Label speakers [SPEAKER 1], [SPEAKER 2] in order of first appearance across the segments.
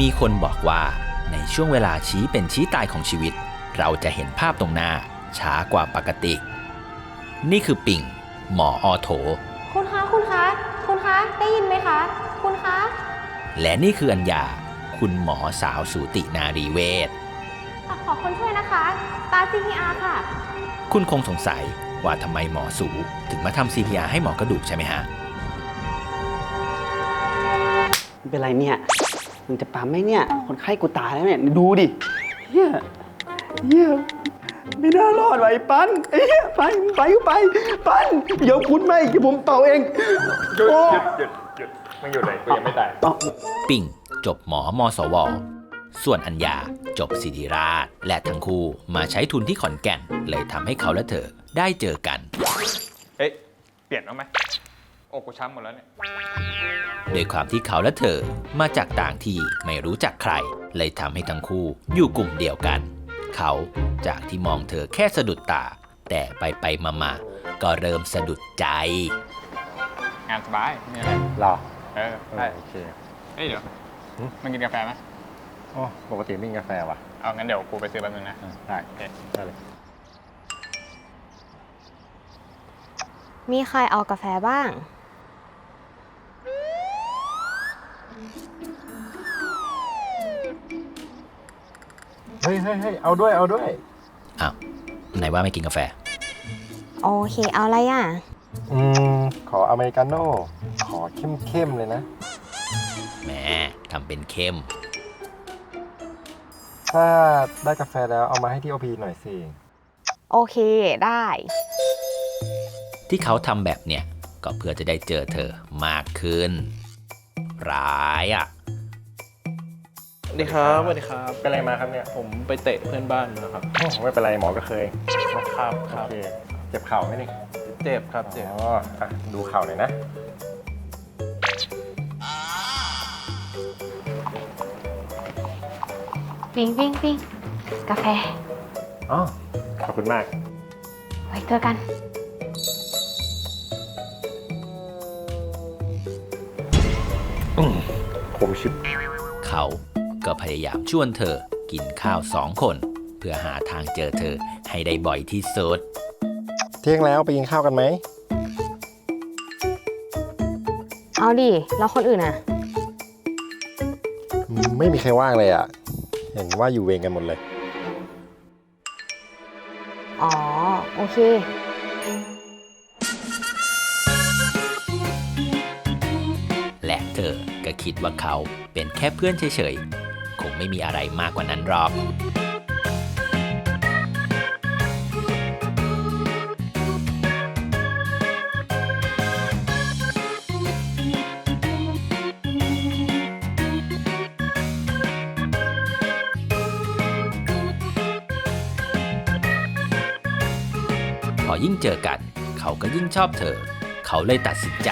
[SPEAKER 1] มีคนบอกว่าในช่วงเวลาชี้เป็นชี้ตายของชีวิต เราจะเห็นภาพตรงหน้าช้ากว่าปกติ นี่คือปิ่ง หมออโถ
[SPEAKER 2] คุณคะคุณคะคุณคะได้ยินไหมคะ คุณคะ
[SPEAKER 1] และนี่คืออัญญา คุณหมอสาวสูตินารีเวช
[SPEAKER 2] อะขอคนช่วยนะคะ ตา CPR ค่ะ
[SPEAKER 1] คุณคงสงสัยว่าทำไมหมอสูถึงมาทำ CPR ให้หมอ กระดูกใช่ไหมฮะ
[SPEAKER 3] ไม่เป็นไรเนี่ย มึงจะปั๊มไหมเนี่ย คนไข้กูตายแล้วเนี่ย ดูดิเฮียเฮียไม่น่ารอดว่ะไอ้ปันไอ้เฮียไปมึงไปก็ไป ปันเดี๋ยวคุณไม่เดี๋ยวผมเป่าเอง
[SPEAKER 4] หยุด
[SPEAKER 3] โอ้
[SPEAKER 4] หยุดหยุดหยุดมึงหยุดเลยกูยังไม่ตาย
[SPEAKER 3] อ๋อ
[SPEAKER 1] ปิ่ง จบหมอมสว ส่วนอัญญาจบศิริราช และทั้งคู่มาใช้ทุนที่ขอนแก่น เลยทำให้เขาและเธอได้เจอกัน
[SPEAKER 4] เฮ้ย เปลี่ยนเอาไหมโอ้กูช้ำหมดแล้วเนี่ย
[SPEAKER 1] โดยความที่เขาและเธอมาจากต่างที่ไม่รู้จักใคร เลยทำให้ทั้งคู่อยู่กลุ่มเดียวกัน เขาจากที่มองเธอแค่สะดุดตา แต่ไปไปมามาๆก็เริ่มสะดุดใจ
[SPEAKER 4] งานสบายไม่มีอะไร
[SPEAKER 5] หรอ
[SPEAKER 4] เออ
[SPEAKER 5] เอ
[SPEAKER 4] ใช่
[SPEAKER 5] อโอเค
[SPEAKER 4] เฮ้ยเดี๋ยว
[SPEAKER 5] หืม
[SPEAKER 4] มึงกินกาแฟไหม
[SPEAKER 5] อ๋อปกติไม่กินกาแฟว่ะ
[SPEAKER 4] เอางั้นเดี๋ยวกูไปซื้อแป๊บนึงนะ
[SPEAKER 5] อะได้
[SPEAKER 4] โอเค
[SPEAKER 5] ได้เลย
[SPEAKER 2] มีใครเอากาแฟบ้าง
[SPEAKER 5] เฮ้ยเฮ้ยเฮ้ยเอาด้วยเอาด้วย
[SPEAKER 1] อ้าวไหนว่าไม่กินกาแฟ
[SPEAKER 2] โอเค เอาอะไรอะ
[SPEAKER 5] อืม ขออเมริกาโน่ขอเข้มๆเลยนะ
[SPEAKER 1] แหมทำเป็นเข้ม
[SPEAKER 5] ถ้าได้กาแฟแล้วเอามาให้ที่โอพีหน่อยสิ
[SPEAKER 2] โอเค ได้
[SPEAKER 1] ที่เขาทำแบบเนี้ยก็เพื่อจะได้เจอเธอมากขึ้น ร้ายอะ
[SPEAKER 6] สวัสดีครับสวัสดีครับ
[SPEAKER 5] เป็นอะไรมาครับเนี่ย
[SPEAKER 6] ผมไปเตะเพื่อนบ้านมาครับ
[SPEAKER 5] โอ้ไม่เป็นไรหมอก็เคย
[SPEAKER 6] ครับค
[SPEAKER 5] โอ
[SPEAKER 6] รับ
[SPEAKER 5] เคเจ็บเข่าไหมนี่
[SPEAKER 6] เจ็บครับเจ็บ
[SPEAKER 5] อ๋ออะดูเข่าหน่อยนะ
[SPEAKER 2] ปิงปิงปิงกาแฟ
[SPEAKER 5] อ๋อขอบคุณมาก
[SPEAKER 2] ไว้เจอกัน
[SPEAKER 5] ผมชิบ
[SPEAKER 1] เขา ก็พยายามชวนเธอกินข้าวสองคน เพื่อหาทางเจอเธอให้ได้บ่อยที่สุด
[SPEAKER 5] เที่ยงแล้วไปกินข้าวกันไหม
[SPEAKER 2] เอาดิ แล้วคนอื่นอะ
[SPEAKER 5] อืมไม่มีใครว่างเลยอะ เห็นว่าอยู่เวรกันหมดเลย
[SPEAKER 2] อ๋อ โอเค
[SPEAKER 1] และเธอก็คิดว่าเขาเป็นแค่เพื่อนเฉยๆ คงไม่มีอะไรมากกว่านั้นหรอกพอยิ่งเจอกัน เขาก็ยิ่งชอบเธอ เขาเลยตัดสินใจ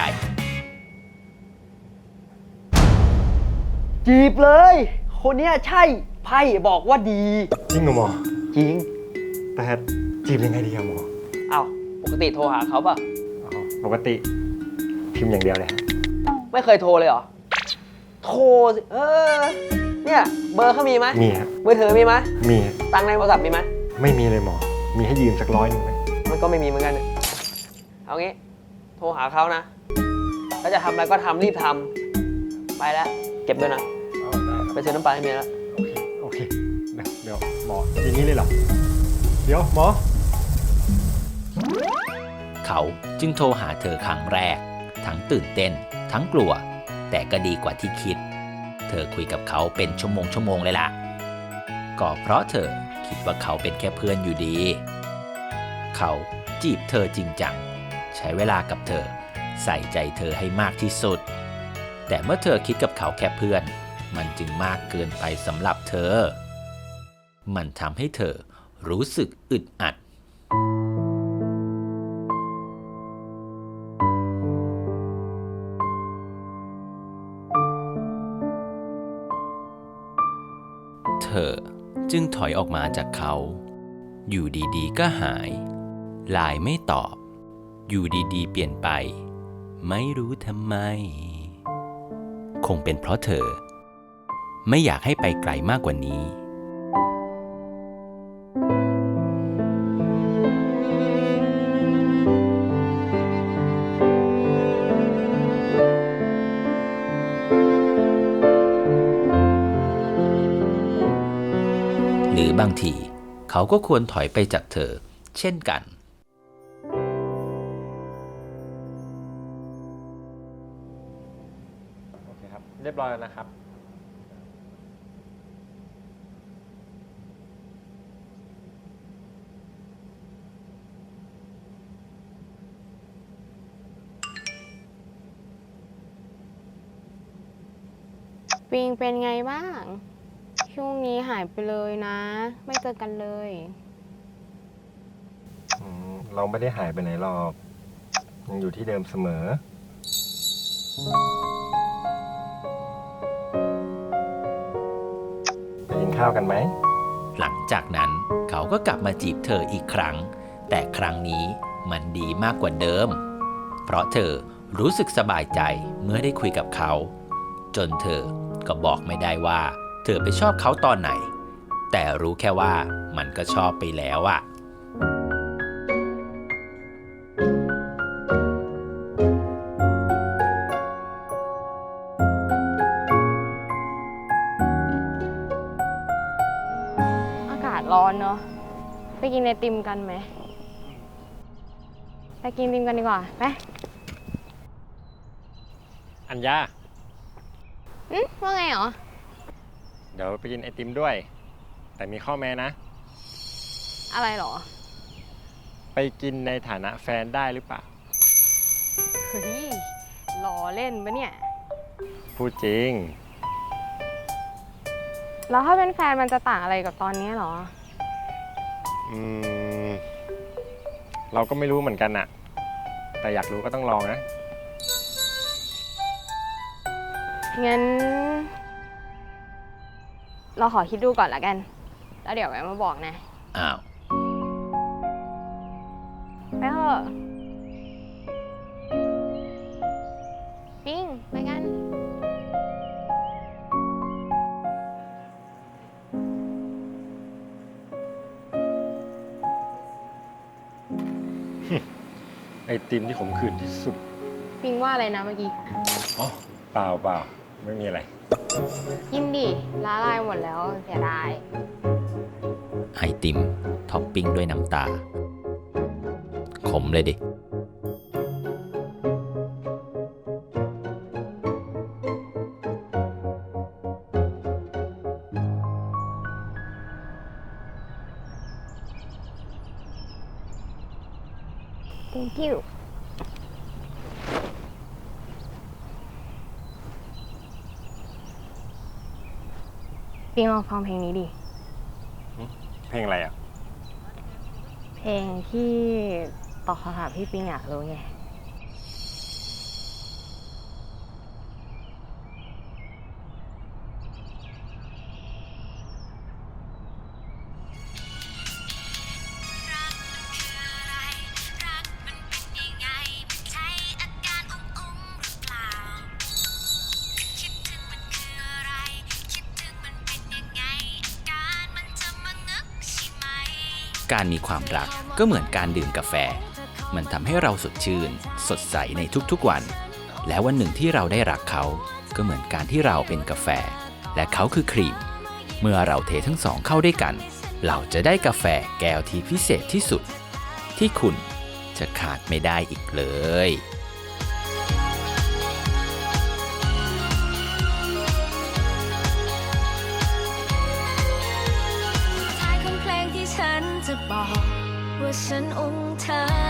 [SPEAKER 3] จีบเลย คนเนี้ยใช่ไพ่บอกว่าดี
[SPEAKER 5] จริงเหรอหมอ
[SPEAKER 3] จริง
[SPEAKER 5] แต่จีบยังไงดีอะหมอ
[SPEAKER 3] เอ้าปกติโทรหาเขาป่ะ
[SPEAKER 5] อ๋อปกติพิมพ์อย่างเดียวเลยฮะ
[SPEAKER 3] ไม่เคยโทรเลยเหรอ โทรสิเออ เนี่ย เบอร์เขามีไหม
[SPEAKER 5] มีฮะ
[SPEAKER 3] มือถือมีไหม
[SPEAKER 5] มีฮะ
[SPEAKER 3] ตังค์ในโทรศัพท์มีไหม
[SPEAKER 5] ไม่มีเลยหมอ มีให้ยืมสักร้อยหนึ่งไหม
[SPEAKER 3] มันก็ไม่มีเหมือนกันเนี่ยเอางี้ โทรหาเขานะ ถ้าจะทำอะไรก็ทำรีบทำไปแล้ว เก็บด้วยนะ
[SPEAKER 5] อ๋อ ได้ครับ
[SPEAKER 3] ไปซื้อน้ำปลาให้เมียแล้ว
[SPEAKER 5] โอเค เดี๋ยวเดี๋ยวหมออย่างนี้เลยเหรอ เดี๋ยวหมอ
[SPEAKER 1] เขาจึงโทรหาเธอครั้งแรก ทั้งตื่นเต้น ทั้งกลัว แต่ก็ดีกว่าที่คิด เธอคุยกับเขาเป็นชั่วโมงชั่วโมงเลยล่ะ ก็เพราะเธอคิดว่าเขาเป็นแค่เพื่อนอยู่ดี เขาจีบเธอจริงจัง ใช้เวลากับเธอ ใส่ใจเธอให้มากที่สุด แต่เมื่อเธอคิดกับเขาแค่เพื่อน มันจึงมากเกินไปสำหรับเธอ มันทำให้เธอรู้สึกอึดอัด เธอจึงถอยออกมาจากเขา อยู่ดีๆ ก็หายไลายไม่ตอบ อยู่ดีๆ เปลี่ยนไป ไม่รู้ทำไม คงเป็นเพราะเธอ ไม่อยากให้ไปไกลมากกว่านี้ หรือบางทีเขาก็ควรถอยไปจากเธอ เช่นกัน
[SPEAKER 5] โอเคครับเรียบร้อยแล้วนะครับ
[SPEAKER 2] ปิงเป็นไงบ้าง ช่วงนี้หายไปเลยนะ ไม่เจอกันเลย
[SPEAKER 5] อืมเราไม่ได้หายไปไหนหรอก ยังอยู่ที่เดิมเสมอ ไปกินข้าวกันไหม
[SPEAKER 1] หลังจากนั้นเขาก็กลับมาจีบเธออีกครั้ง แต่ครั้งนี้มันดีมากกว่าเดิม เพราะเธอรู้สึกสบายใจเมื่อได้คุยกับเขา จนเธอ ก็บอกไม่ได้ว่า เธอไปชอบเขาตอนไหน แต่รู้แค่ว่ามันก็ชอบไปแล้วอะ
[SPEAKER 2] อากาศร้อนเนอะไปกินไอติมกันไหม ไปกินไอติมกันดีกว่า ไป
[SPEAKER 5] อัญญา
[SPEAKER 2] อืมว่าไงเหรอ
[SPEAKER 5] เดี๋ยวไปกินไอติมด้วย แต่มีข้อแม้นะ
[SPEAKER 2] อะไรเหรอ
[SPEAKER 5] ไปกินในฐานะแฟนได้หรือเปล่า
[SPEAKER 2] เฮ้ยล้อเล่นปะเนี่ย
[SPEAKER 5] พูดจริง
[SPEAKER 2] แล้วถ้าเป็นแฟนมันจะต่างอะไรกับตอนนี้เหรอ
[SPEAKER 5] อืม เราก็ไม่รู้เหมือนกันอะแต่อยากรู้ก็ต้องลองนะ
[SPEAKER 2] งั้น เราขอคิดดูก่อนละกัน แล้วเดี๋ยวแวะมาบอกนะ
[SPEAKER 1] อ้าว
[SPEAKER 2] ไปเถอะปิ้งไปกัน
[SPEAKER 5] ไอติมที่ขมขื่นที่สุด
[SPEAKER 2] ปิ้งว่าอะไรนะเมื่อกี้
[SPEAKER 5] อ๋อ เปล่าเปล่า ไม่มีอะไร
[SPEAKER 2] กินดิละลายหมดแล้วเสียดาย
[SPEAKER 1] ไอติมท็อปปิ้งด้วยน้ำตา ขมเลยดิ
[SPEAKER 2] thank you ปิ้งลองฟังเพลงนี้ดิ
[SPEAKER 5] เพลงอะไรอะ
[SPEAKER 2] เพลงที่ตอบคำถามที่ปิงอยากรู้ไง
[SPEAKER 7] การมีค
[SPEAKER 1] วามรักก็เหมือนการดื่มกาแฟ มันทำให้เราสดชื่น สดใสในทุกๆวัน และวันหนึ่งที่เราได้รักเขา ก็เหมือนการที่เราเป็นกาแฟ และเขาคือครีม เมื่อเราเททั้งสองเข้าด้วยกัน เราจะได้กาแฟแก้วที่พิเศษที่สุด ที่คุณจะขาดไม่ได้อีกเลย
[SPEAKER 7] ท้